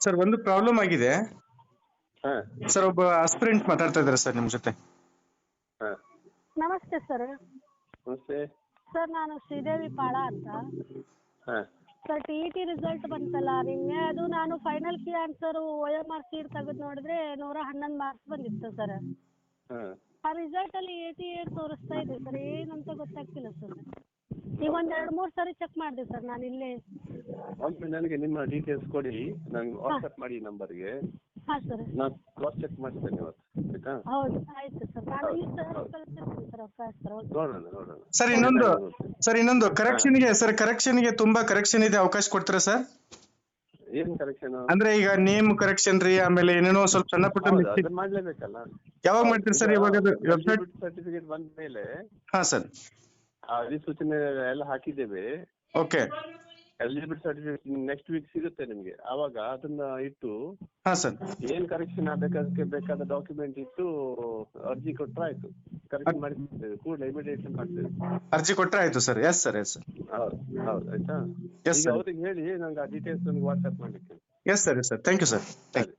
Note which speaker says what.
Speaker 1: Sir ಒಂದು problem ಆಗಿದೆ.
Speaker 2: ಹಾ.
Speaker 1: ಸರ್ ಒಬ್ಬ ಆಸ್ಪಿರೆಂಟ್ ಮಾತಾಡ್ತಾ ಇದ್ದಾರೆ ಸರ್ ನಿಮ್ಮ ಜೊತೆ.
Speaker 2: ಹಾ.
Speaker 3: ನಮಸ್ತೆ ಸರ್.
Speaker 2: ನಮಸ್ತೆ.
Speaker 3: ಸರ್ ನಾನು ಶ್ರೀದೇವಿ ಪಾಳ ಅಂತ.
Speaker 2: ಹಾ.
Speaker 3: Sir T E T result ಬಂತಲ್ಲ ನಿನ್ನೆ ಅದು ನಾನು final key answer O M R sheet ತೆಗೆದು ನೋಡಿದ್ರೆ ನೂರ ಹನ್ನೊಂದು ಮಾರ್ಕ್ಸ್ ಬಂದಿತ್ತು ಸರ್.
Speaker 2: ಹಾ.
Speaker 3: ಆ ರಿಸಲ್ಟ್ ಅಲ್ಲಿ ಏಯ್ಟಿ ಏಟ್ ತೋರಿಸ್ತಾ ಇದೆ ಸರ್ ಏನಂತ ಗೊತ್ತಾಗ್ತಿಲ್ಲ ಸರ್. ಈಗ ಒಂದ್ ಎರಡು ಮೂರು ಸರಿ ಚೆಕ್ ಮಾಡಿದೆ ಸರ್ ನಾನು ಇಲ್ಲೇ.
Speaker 2: ಒಮ್ಮೆ ನನಗೆ ನಿಮ್ಮ ಡೀಟೇಲ್ಸ್ ಕೊಡಿ. ನಂಗೆ ವಾಟ್ಸ್ಆ್ಯಪ್ ಮಾಡಿ ನಂಬರ್ಗೆ.
Speaker 3: ಹಾ ಸರ್.
Speaker 2: ನಾನು ಕ್ರಾಸ್ ಚೆಕ್ ಮಾಡ್ತೇನೆ ಇವತ್ತು ಆಯ್ತಾ?
Speaker 3: ಹೌದು ಆಯ್ತು ಸರ್. ನಾನು ಕಳಿಸ್ತೀನಿ ಸರ್ ಅವಕಾಶ ಸರ್ ಓಕೆ
Speaker 2: ನೋಡೋಣ ನೋಡೋಣ.
Speaker 1: ಸರ್ ಇನ್ನೊಂದು ಸರ್ ಇನ್ನೊಂದು ಕರೆಕ್ಷನ್ಗೆ ಸರ್ ಕರೆಕ್ಷನ್ಗೆ ತುಂಬಾ ಕರೆಕ್ಷನ್ ಇದೆ ಅವಕಾಶ ಕೊಡ್ತೀರಾ ಸರ್?
Speaker 2: ಏನ್ ಕರೆಕ್ಷನ್
Speaker 1: ಅಂದ್ರೆ ಈಗ ನೇಮ್ ಕರೆಕ್ಷನ್ ರೀ ಆಮೇಲೆ ಏನೇನೋ ಸ್ವಲ್ಪ ಸಣ್ಣ ಪುಟ್ಟ
Speaker 2: ಅದನ್ನ ಮಾಡ್ಲೇಬೇಕಲ್ಲ?
Speaker 1: ಯಾವಾಗ ಮಾಡ್ತೀರಿ ಸರ್ ಇವಾಗ ಅದು ವೆಬ್ಸೈಟ್
Speaker 2: ಸರ್ಟಿಫಿಕೇಟ್ ಬಂದ ಮೇಲೆ
Speaker 1: ಹಾ ಸರ್.
Speaker 2: ಆ ಅಧಿಸೂಚನೆ ಎಲ್ಲ ಹಾಕಿದ್ದೇವೆ.
Speaker 1: Okay.
Speaker 2: Eligibility certificate next week ಸಿಗುತ್ತೆ ನಿಮ್ಗೆ. ಆವಾಗ ಅದನ್ನ ಇಟ್ಟು
Speaker 1: ಹಾ ಸರ್
Speaker 2: ಏನ್ ಕರೆಕ್ಷನ್ ಆಗ್ಬೇಕಾದಕ್ಕೆ ಬೇಕಾದ ಡಾಕ್ಯುಮೆಂಟ್ ಇಟ್ಟು ಅರ್ಜಿ ಕೊಟ್ರೆ ಆಯ್ತು. ಕರೆಕ್ಷನ್ ಮಾಡಿಸ್ತೇವೆ ಕೂಡಲೇ ಇಮಿಡಿಯೇಟ್ ಮಾಡ್ತೇವೆ.
Speaker 1: ಅರ್ಜಿ ಕೊಟ್ರೆ ಆಯ್ತು ಸರ್ ಎಸ್ ಸರ್ ಎಸ್
Speaker 2: ಹೌದು ಹೌದು ಆಯ್ತಾ?
Speaker 1: Yes,
Speaker 2: ಈಗ
Speaker 1: sir.
Speaker 2: ಅವ್ರಿಗೆ ಹೇಳಿ ನಂಗೆ ಆ ಡೀಟೇಲ್ಸ್ ನನಗೆ ವಾಟ್ಸ್ಆಪ್ ಮಾಡ್ಲಿಕ್ಕೆ.
Speaker 1: Yes sir yes sir thank you sir thank you